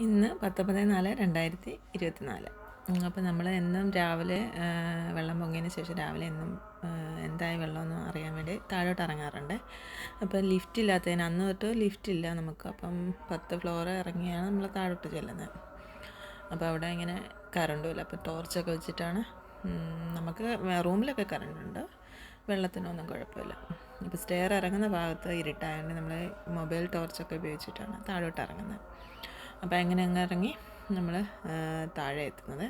ഇന്ന് പത്തൊമ്പത് നാല് രണ്ടായിരത്തി ഇരുപത്തി നാല് അപ്പോൾ നമ്മൾ എന്നും രാവിലെ വെള്ളം പൊങ്ങിയതിന് ശേഷം രാവിലെ എന്നും എന്തായി വെള്ളമെന്ന് അറിയാൻ വേണ്ടി താഴോട്ട് ഇറങ്ങാറുണ്ട്. അപ്പോൾ ലിഫ്റ്റ് ഇല്ലാത്തതിന് അന്ന് തൊട്ട് ലിഫ്റ്റ് ഇല്ല നമുക്ക്. അപ്പം പത്ത് ഫ്ലോർ ഇറങ്ങിയാണ് നമ്മൾ താഴോട്ട് ചെല്ലുന്നത്. അപ്പോൾ അവിടെ ഇങ്ങനെ കറണ്ടും ഇല്ല. അപ്പോൾ ടോർച്ചൊക്കെ വെച്ചിട്ടാണ് നമുക്ക് റൂമിലൊക്കെ കറണ്ടുണ്ട് വെള്ളത്തിനൊന്നും കുഴപ്പമില്ല. ഇപ്പോൾ സ്റ്റെയർ ഇറങ്ങുന്ന ഭാഗത്ത് ഇരുട്ടായതുകൊണ്ട് നമ്മൾ മൊബൈൽ ടോർച്ചൊക്കെ ഉപയോഗിച്ചിട്ടാണ് താഴോട്ട് ഇറങ്ങുന്നത്. അപ്പോൾ അങ്ങനെ അങ്ങ് ഇറങ്ങി? നമ്മൾ താഴെ എത്തുന്നത്.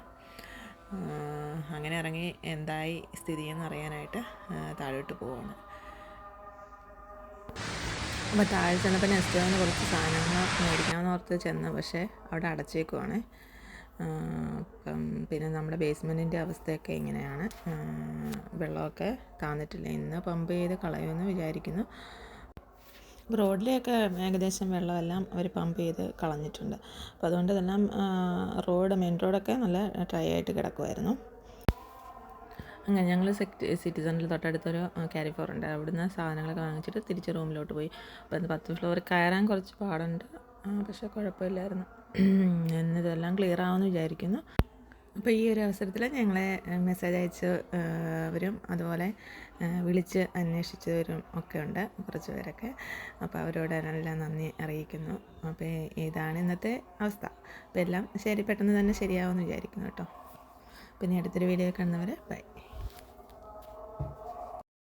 അങ്ങനെ ഇറങ്ങി എന്തായി സ്ഥിതി എന്ന് അറിയാനായിട്ട് താഴോട്ട് പോവാണ്. അപ്പോൾ താഴെ ചെന്നപ്പോൾ നെസ്റ്റോന്ന് കുറച്ച് സാധനങ്ങൾ മേടിക്കാമെന്ന് ഓർത്ത് ചെന്ന് പക്ഷേ അവിടെ അടച്ചേക്കുവാണ്. അപ്പം പിന്നെ നമ്മുടെ ബേസ്മെന്റിന്റെ അവസ്ഥയൊക്കെ ഇങ്ങനെയാണ്. വെള്ളമൊക്കെ താന്നിട്ടില്ല. ഇന്ന് പമ്പ് ചെയ്ത് കളയുമെന്ന് വിചാരിക്കുന്നു. റോഡിലെയൊക്കെ ഏകദേശം വെള്ളമെല്ലാം അവർ പമ്പ് ചെയ്ത് കളഞ്ഞിട്ടുണ്ട്. അപ്പോൾ അതുകൊണ്ട് തന്നെ റോഡ് മെയിൻ റോഡൊക്കെ നല്ല ഡ്രൈ ആയിട്ട് കിടക്കുമായിരുന്നു. അങ്ങനെ ഞങ്ങൾ സിറ്റി സെന്ററിൽ തൊട്ടടുത്തൊരു ക്യാരി ഫോർ ഉണ്ട്. നിന്ന് സാധനങ്ങളൊക്കെ വാങ്ങിച്ചിട്ട് തിരിച്ച് റൂമിലോട്ട് പോയി. അപ്പോൾ അത് പത്ത് ഫ്ലോർ കയറാൻ കുറച്ച് പാടുണ്ട്. പക്ഷേ കുഴപ്പമില്ലായിരുന്നു. എന്നിതെല്ലാം ക്ലിയർ ആവുമെന്ന് വിചാരിക്കുന്നു. അപ്പോൾ ഈ ഒരു അവസരത്തിൽ ഞങ്ങളെ മെസ്സേജ് അയച്ച് വരും അതുപോലെ വിളിച്ച് അന്വേഷിച്ചവരും ഒക്കെ ഉണ്ട് കുറച്ച് പേരൊക്കെ. അപ്പോൾ അവരോട് എല്ലാം നന്ദി അറിയിക്കുന്നു. അപ്പോൾ ഇതാണ് ഇന്നത്തെ അവസ്ഥ. അപ്പോൾ എല്ലാം ശരി പെട്ടെന്ന് തന്നെ ശരിയാവുമെന്ന് വിചാരിക്കുന്നു കേട്ടോ. പിന്നെ അടുത്തൊരു വീഡിയോ കാണുന്നവരെ ബൈ.